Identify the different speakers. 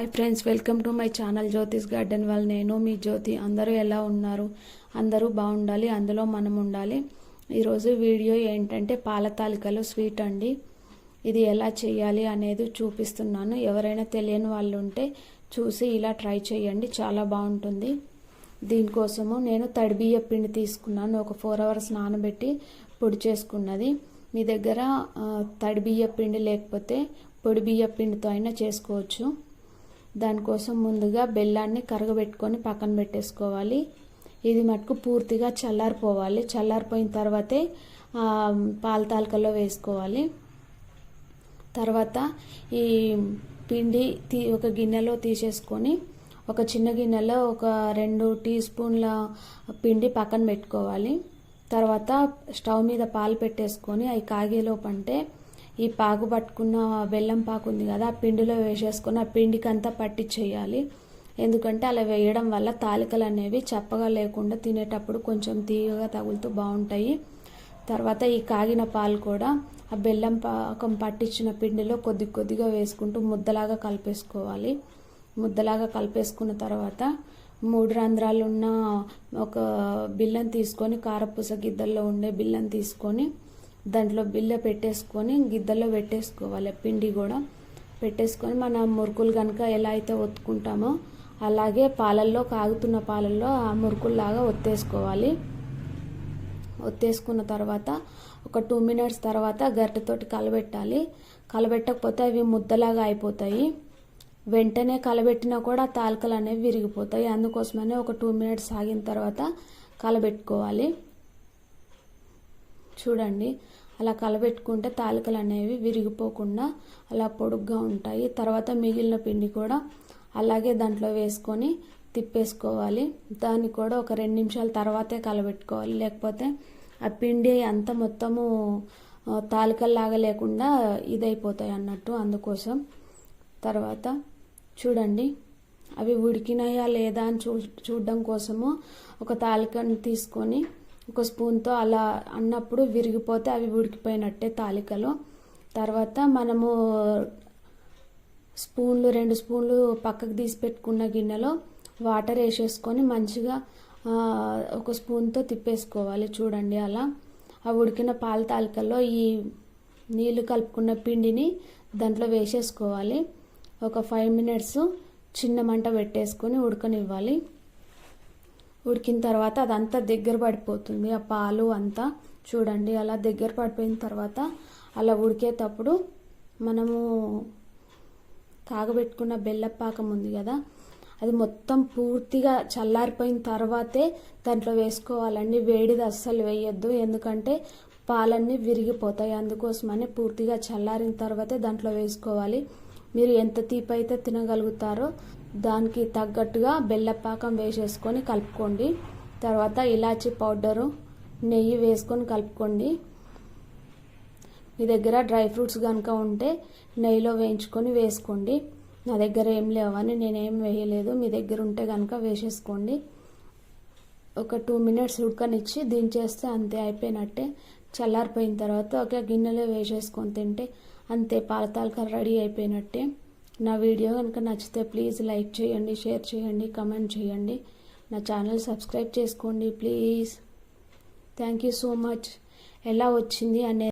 Speaker 1: Hi friends welcome to my channel Jyothish garden వాళ్ళు నేను మీ జ్యోతి అందరూ ఎలా ఉన్నారు? అందరూ బాగుండాలి అందులో మనం ఉండాలి. ఈరోజు వీడియో ఏంటంటే పాల తాలికలు స్వీట్ అండి. ఇది ఎలా చేయాలి అనేది చూపిస్తున్నాను. ఎవరైనా తెలియని వాళ్ళు ఉంటే చూసి ఇలా ట్రై చేయండి చాలా బాగుంటుంది. దీనికోసము నేను తడిబియ్య పిండి తీసుకున్నాను ఒక ఫోర్ అవర్స్ నానబెట్టి పొడి చేసుకున్నది. మీ దగ్గర తడిబియ్య పిండి లేకపోతే పొడి బియ్య పిండితో అయినా చేసుకోవచ్చు. దానికోసం ముందుగా బెల్లాన్ని కరగబెట్టుకొని పక్కన పెట్టేసుకోవాలి. ఇది మటుకు పూర్తిగా చల్లారిపోవాలి. చల్లారిపోయిన తర్వాతే పాల తాలకలో వేసుకోవాలి. తర్వాత ఈ పిండి తీ ఒక గిన్నెలో తీసేసుకొని ఒక చిన్న గిన్నెలో ఒక రెండు టీ స్పూన్ల పిండి పక్కన పెట్టుకోవాలి. తర్వాత స్టవ్ మీద పాలు పెట్టేసుకొని అవి కాగేలోపంటే ఈ పాకు పట్టుకున్న బెల్లం పాకు ఉంది కదా ఆ పిండిలో వేసేసుకొని ఆ పిండికి అంతా పట్టించేయాలి ఎందుకంటే అలా వేయడం వల్ల తాలికలు అనేవి చప్పగా లేకుండా తినేటప్పుడు కొంచెం తీయగా తగులుతూ బాగుంటాయి. తర్వాత ఈ కాగిన పాలు కూడా ఆ బెల్లం పాకం పట్టించిన పిండిలో కొద్ది కొద్దిగా వేసుకుంటూ ముద్దలాగా కలిపేసుకోవాలి. ముద్దలాగా కలిపేసుకున్న తర్వాత మూడు రంధ్రాలు ఉన్న ఒక బిల్లం తీసుకొని కారపూస గిద్దల్లో ఉండే బిల్లం తీసుకొని దాంట్లో బిల్ల పెట్టేసుకొని గిద్దల్లో పెట్టేసుకోవాలి. పిండి కూడా పెట్టేసుకొని మన మురుకులు కనుక ఎలా అయితే ఒత్తుకుంటామో అలాగే పాలల్లో కాగుతున్న పాలల్లో ఆ మురుకుల్లాగా ఒత్తేసుకోవాలి. ఒత్తేసుకున్న తర్వాత ఒక టూ మినిట్స్ తర్వాత గరిటెతోటి కలబెట్టాలి. కలబెట్టకపోతే అవి ముద్దలాగా అయిపోతాయి. వెంటనే కలబెట్టినా కూడా తాలకలు అనేవి విరిగిపోతాయి. అందుకోసమనే ఒక టూ మినిట్స్ ఆగిన తర్వాత కలబెట్టుకోవాలి. చూడండి. అలా కలబెట్టుకుంటే తాలికలు అనేవి విరిగిపోకుండా అలా పొడుగ్గా ఉంటాయి. తర్వాత మిగిలిన పిండి కూడా అలాగే దాంట్లో వేసుకొని తిప్పేసుకోవాలి. దాన్ని కూడా ఒక రెండు నిమిషాల తర్వాతే కలబెట్టుకోవాలి. లేకపోతే ఆ పిండి అంతా మొత్తము తాలికల్లాగా లేకుండా ఇదైపోతాయి అన్నట్టు అందుకోసం. తర్వాత చూడండి. అవి ఉడికినాయా లేదా అని చూ చూడడం కోసము ఒక తాలికను తీసుకొని ఒక స్పూన్తో అలా అన్నప్పుడు విరిగిపోతే అవి ఉడికిపోయినట్టే తాలికలు. తర్వాత మనము స్పూన్లు రెండు స్పూన్లు పక్కకు తీసి పెట్టుకున్న గిన్నెలో వాటర్ వేసేసుకొని మంచిగా ఒక స్పూన్తో తిప్పేసుకోవాలి చూడండి అలా. ఆ ఉడికిన పాల తాలికల్లో ఈ నీళ్ళు కలుపుకున్న పిండిని దాంట్లో వేసేసుకోవాలి. ఒక ఫైవ్ మినిట్స్ చిన్న మంట పెట్టేసుకొని ఉడకనివ్వాలి. ఉడికిన తర్వాత అదంతా దగ్గర పడిపోతుంది. ఆ పాలు అంతా చూడండి అలా దగ్గర పడిపోయిన తర్వాత అలా ఉడికేటప్పుడు మనము కాగబెట్టుకున్న బెల్లపాకం ఉంది కదా అది మొత్తం పూర్తిగా చల్లారిపోయిన తర్వాతే దాంట్లో వేసుకోవాలండి. వేడిది అస్సలు వేయొద్దు ఎందుకంటే పాలన్నీ విరిగిపోతాయి. అందుకోసమని పూర్తిగా చల్లారిన తర్వాతే దాంట్లో వేసుకోవాలి. మీరు ఎంత తీపి అయితే తినగలుగుతారో దానికి తగ్గట్టుగా బెల్లపాకం వేసేసుకొని కలుపుకోండి. తర్వాత ఇలాచీ పౌడరు నెయ్యి వేసుకొని కలుపుకోండి. మీ దగ్గర డ్రై ఫ్రూట్స్ కనుక ఉంటే నెయ్యిలో వేయించుకొని వేసుకోండి. నా దగ్గర ఏం లేవని నేనేం వేయలేదు. మీ దగ్గర ఉంటే కనుక వేసేసుకోండి. ఒక టూ మినిట్స్ ఉడకనిచ్చి దించేస్తే అంతే అయిపోయినట్టే. చల్లారిపోయిన తర్వాత ఒక గిన్నెలో వేసేసుకొని తింటే అంతే పాలతాలక రెడీ అయిపోయినట్టే. నా వీడియో కనుక నచ్చితే ప్లీజ్ లైక్ చేయండి షేర్ చేయండి కమెంట్ చేయండి. నా ఛానల్ సబ్స్క్రైబ్ చేసుకోండి please thank you so much ఎలా వచ్చింది అనే